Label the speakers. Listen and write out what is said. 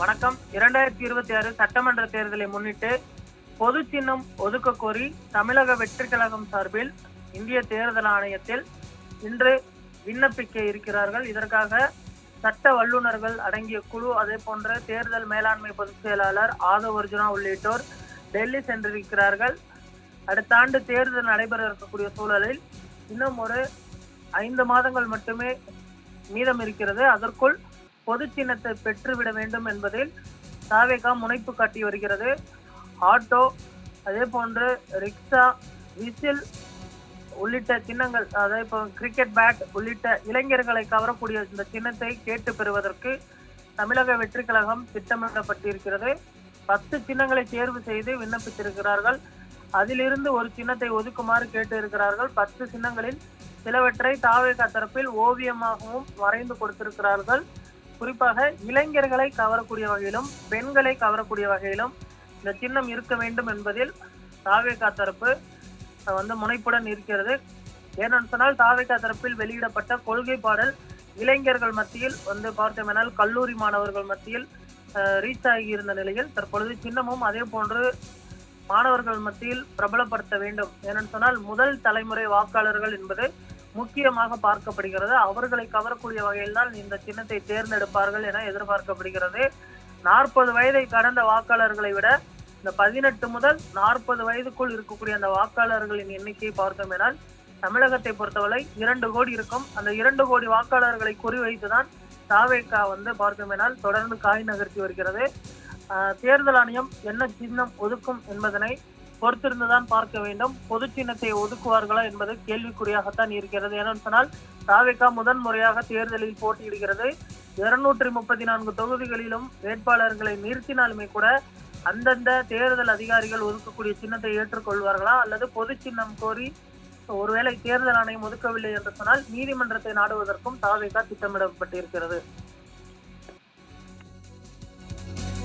Speaker 1: வணக்கம் இரண்டாயிரத்தி இருபத்தி ஆறு சட்டமன்ற தேர்தலை முன்னிட்டு பொது சின்னம் ஒதுக்க கோரி தமிழக வெற்றி கழகம் சார்பில் இந்திய தேர்தல் ஆணையத்தில் இன்று விண்ணப்பிக்க இருக்கிறார்கள் இதற்காக சட்ட வல்லுநர்கள் அடங்கிய குழு அதே போன்ற தேர்தல் மேலாண்மை பொதுச் செயலாளர் ஆதவ் அர்ஜுனா உள்ளிட்டோர் டெல்லி சென்றிருக்கிறார்கள் அடுத்த ஆண்டு தேர்தல் நடைபெற இருக்கக்கூடிய சூழலில் இன்னும் ஒரு ஐந்து மாதங்கள் மட்டுமே மீதம் இருக்கிறது அதற்குள் பொது சின்னத்தை பெற்றுவிட வேண்டும் என்பதில் தாவேகா முனைப்பு காட்டி வருகிறது ஆட்டோ அதே போன்று ரிக்ஷா விசில் உள்ளிட்ட சின்னங்கள் அதே இப்போ கிரிக்கெட் பேட் உள்ளிட்ட இளைஞர்களை கவரக்கூடிய இந்த சின்னத்தை கேட்டு பெறுவதற்கு தமிழக வெற்றி கழகம் திட்டமிடப்பட்டிருக்கிறது பத்து சின்னங்களை தேர்வு செய்து விண்ணப்பித்திருக்கிறார்கள் அதிலிருந்து ஒரு சின்னத்தை ஒதுக்குமாறு கேட்டு இருக்கிறார்கள் பத்து சின்னங்களில் சிலவற்றை தாவேகா தரப்பில் ஓவியமாகவும் வரைந்து கொடுத்திருக்கிறார்கள் குறிப்பாக இளைஞர்களை கவரக்கூடிய வகையிலும் பெண்களை கவரக்கூடிய வகையிலும் இந்த சின்னம் இருக்க வேண்டும் என்பதில் தாவேகா தரப்பு வந்து முனைப்புடன் இருக்கிறது ஏனென்று சொன்னால் தாவேகா தரப்பில் வெளியிடப்பட்ட கொள்கை பாடல் இளைஞர்கள் மத்தியில் வந்து பார்த்தோம்னால் கல்லூரி மாணவர்கள் மத்தியில் ரீச் ஆகியிருந்த நிலையில் தற்பொழுது சின்னமும் அதே போன்று மாணவர்கள் மத்தியில் பிரபலப்படுத்த வேண்டும் ஏனென்று சொன்னால் முதல் தலைமுறை வாக்காளர்கள் என்பது முக்கியமாக பார்க்கப்படுகிறது அவர்களை கவரக்கூடிய வகையில் தான் இந்த சின்னத்தை தேர்ந்தெடுப்பார்கள் என எதிர்பார்க்கப்படுகிறது நாற்பது வயதை கடந்த வாக்காளர்களை விட இந்த பதினெட்டு முதல் நாற்பது வயதுக்குள் இருக்கக்கூடிய அந்த வாக்காளர்களின் எண்ணிக்கையை பார்த்தோம் என தமிழகத்தை பொறுத்தவரை இரண்டு கோடி இருக்கும் அந்த இரண்டு கோடி வாக்காளர்களை குறிவைத்துதான் தாவேக்கா வந்து பார்த்தோமேனால் தொடர்ந்து காய் நகர்த்தி வருகிறது தேர்தல் ஆணையம் என்ன சின்னம் ஒதுக்கும் என்பதனை பொறுத்திருந்துதான் பார்க்க வேண்டும் பொது சின்னத்தை ஒதுக்குவார்களா என்பது கேள்விக்குறியாகத்தான் இருக்கிறது ஏன்னு சொன்னால் தாவிகா முதன் முறையாக தேர்தலில் போட்டியிடுகிறது இருநூற்றி முப்பத்தி நான்கு தொகுதிகளிலும் வேட்பாளர்களை நிறுத்தினாலுமே கூட அந்தந்த தேர்தல் அதிகாரிகள் ஒதுக்கக்கூடிய சின்னத்தை ஏற்றுக்கொள்வார்களா அல்லது பொது சின்னம் கோரி ஒருவேளை தேர்தல் ஆணையம் ஒதுக்கவில்லை என்று சொன்னால் நீதிமன்றத்தை நாடுவதற்கும் தாவேகா திட்டமிடப்பட்டிருக்கிறது